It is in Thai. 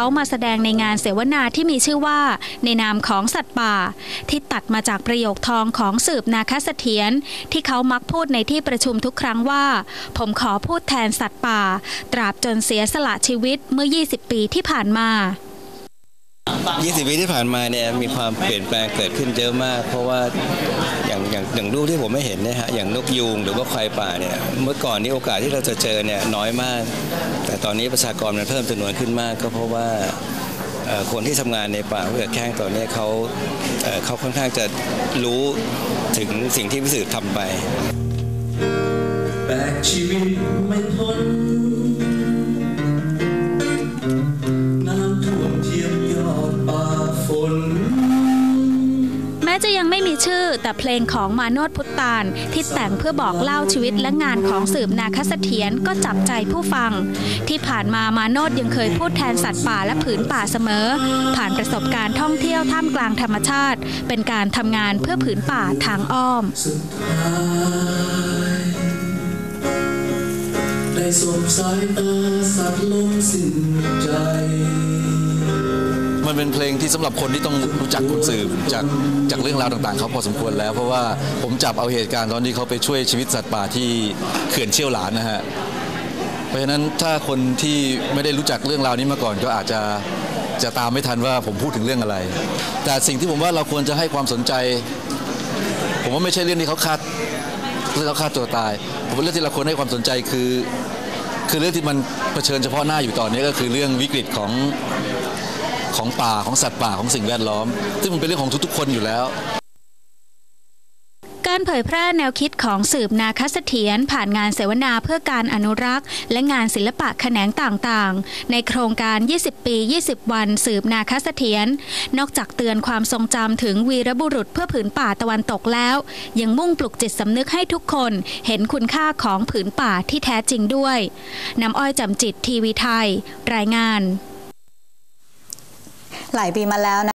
เขามาแสดงในงานเสวนาที่มีชื่อว่า ในนามของสัตว์ป่า ที่ตัดมาจากประโยคทองของสืบนาคเสถียรที่เขามักพูดในที่ประชุมทุกครั้งว่า ผมขอพูดแทนสัตว์ป่า ตราบจนเสียสละชีวิตเมื่อ 20 ปีที่ผ่านมา 20 ปีที่ผ่านมาเนี่ยมีความเปลี่ยนแปลงเกิดขึ้นเยอะมาก เพราะว่าอย่างอย่างอย่างลูกที่ผมไม่เห็นเนี่ยฮะอย่างนกยูงหรือว่าควายป่าเนี่ยเมื่อก่อนนี้โอกาสที่เราจะเจอเนี่ยน้อยมาก แต่ตอนนี้ประชากรมันเพิ่มจำนวนขึ้นมาก ก็เพราะว่าคนที่ทำงานในป่าเพื่อแข้งตอนนี้เขาเขาค่อนข้างจะรู้ถึงสิ่งที่พิสูจน์ทำไปแบกชีวิตไม่พ้น น แม้จะยังไม่มีชื่อแต่เพลงของมาโนดพุทธานที่แต่งเพื่อบอกเล่าชีวิตและงานของสืบนาคเสถียรก็จับใจผู้ฟัง ที่ผ่านมามาโนดยังเคยพูดแทนสัตว์ป่าและผืนป่าเสมอ ผ่านประสบการณ์ท่องเที่ยวท่ามกลางธรรมชาติ เป็นการทำงานเพื่อผืนป่าทางอ้อมได้สบสายตาสัตว์ลงสิ้นใจ มันเป็นเพลงที่สำหรับคนที่ต้องรู้จักคุณสืบจากจากเรื่องราวต่างๆเขาพอสมควรแล้ว เพราะว่าผมจับเอาเหตุการณ์ตอนที่เขาไปช่วยชีวิตสัตว์ป่าที่เขื่อนเชี่ยวหลานนะฮะเพราะฉะนั้นถ้าคนที่ไม่ได้รู้จักเรื่องราวนี้มาก่อนก็อาจจะจะตามไม่ทันว่าผมพูดถึงเรื่องอะไร แต่สิ่งที่ผมว่าเราควรจะให้ความสนใจ ผมว่าไม่ใช่เรื่องที่เขาคาดเรื่องเขาฆ่าตัวตาย ผมว่าเรื่องที่เราควรให้ความสนใจคือ คือเรื่องที่มันเผชิญเฉพาะหน้าอยู่ตอนนี้ก็คือเรื่องวิกฤตของ ของป่าของสัตว์ป่าของสิ่งแวดล้อม ซึ่งมันเป็นเรื่องของทุกๆ คนอยู่แล้วการเผยแพร่แนวคิดของสืบนาคเสถียรผ่านงานเสวนาเพื่อการอนุรักษ์ และงานศิลปะแขนงต่างๆ ในโครงการ 20 ปี 20 วัน สืบนาคเสถียรนอกจากเตือนความทรงจำถึงวีรบุรุษเพื่อผืนป่าตะวันตกแล้ว ยังมุ่งปลุกจิตสำนึกให้ทุกคนเห็นคุณค่าของผืนป่าที่แท้จริงด้วยน้ำอ้อยจำจิตทีวีไทย รายงาน หลายปีมาแล้วนะ